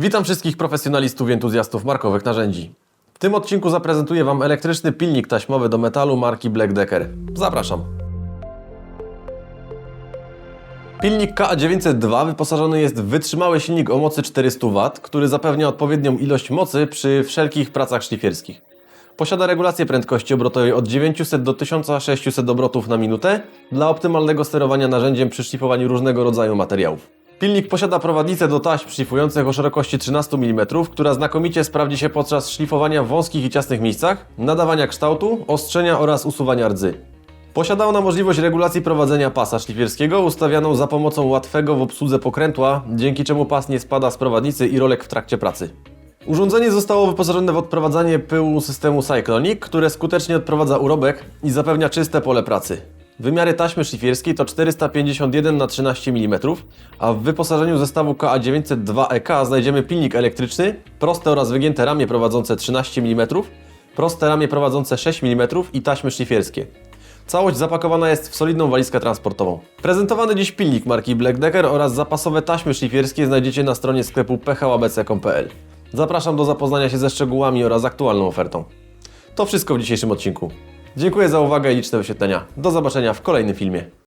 Witam wszystkich profesjonalistów i entuzjastów markowych narzędzi. W tym odcinku zaprezentuję Wam elektryczny pilnik taśmowy do metalu marki Black Decker. Zapraszam. Pilnik KA902 wyposażony jest w wytrzymały silnik o mocy 400 W, który zapewnia odpowiednią ilość mocy przy wszelkich pracach szlifierskich. Posiada regulację prędkości obrotowej od 900 do 1600 obrotów na minutę dla optymalnego sterowania narzędziem przy szlifowaniu różnego rodzaju materiałów. Pilnik posiada prowadnicę do taśm szlifujących o szerokości 13 mm, która znakomicie sprawdzi się podczas szlifowania w wąskich i ciasnych miejscach, nadawania kształtu, ostrzenia oraz usuwania rdzy. Posiada ona możliwość regulacji prowadzenia pasa szlifierskiego ustawianą za pomocą łatwego w obsłudze pokrętła, dzięki czemu pas nie spada z prowadnicy i rolek w trakcie pracy. Urządzenie zostało wyposażone w odprowadzanie pyłu systemu Cyclonic, które skutecznie odprowadza urobek i zapewnia czyste pole pracy. Wymiary taśmy szlifierskiej to 451 na 13 mm, a w wyposażeniu zestawu KA902EK znajdziemy pilnik elektryczny, proste oraz wygięte ramię prowadzące 13 mm, proste ramię prowadzące 6 mm i taśmy szlifierskie. Całość zapakowana jest w solidną walizkę transportową. Prezentowany dziś pilnik marki Black Decker oraz zapasowe taśmy szlifierskie znajdziecie na stronie sklepu phłabc.pl. Zapraszam do zapoznania się ze szczegółami oraz aktualną ofertą. To wszystko w dzisiejszym odcinku. Dziękuję za uwagę i liczne wyświetlenia. Do zobaczenia w kolejnym filmie.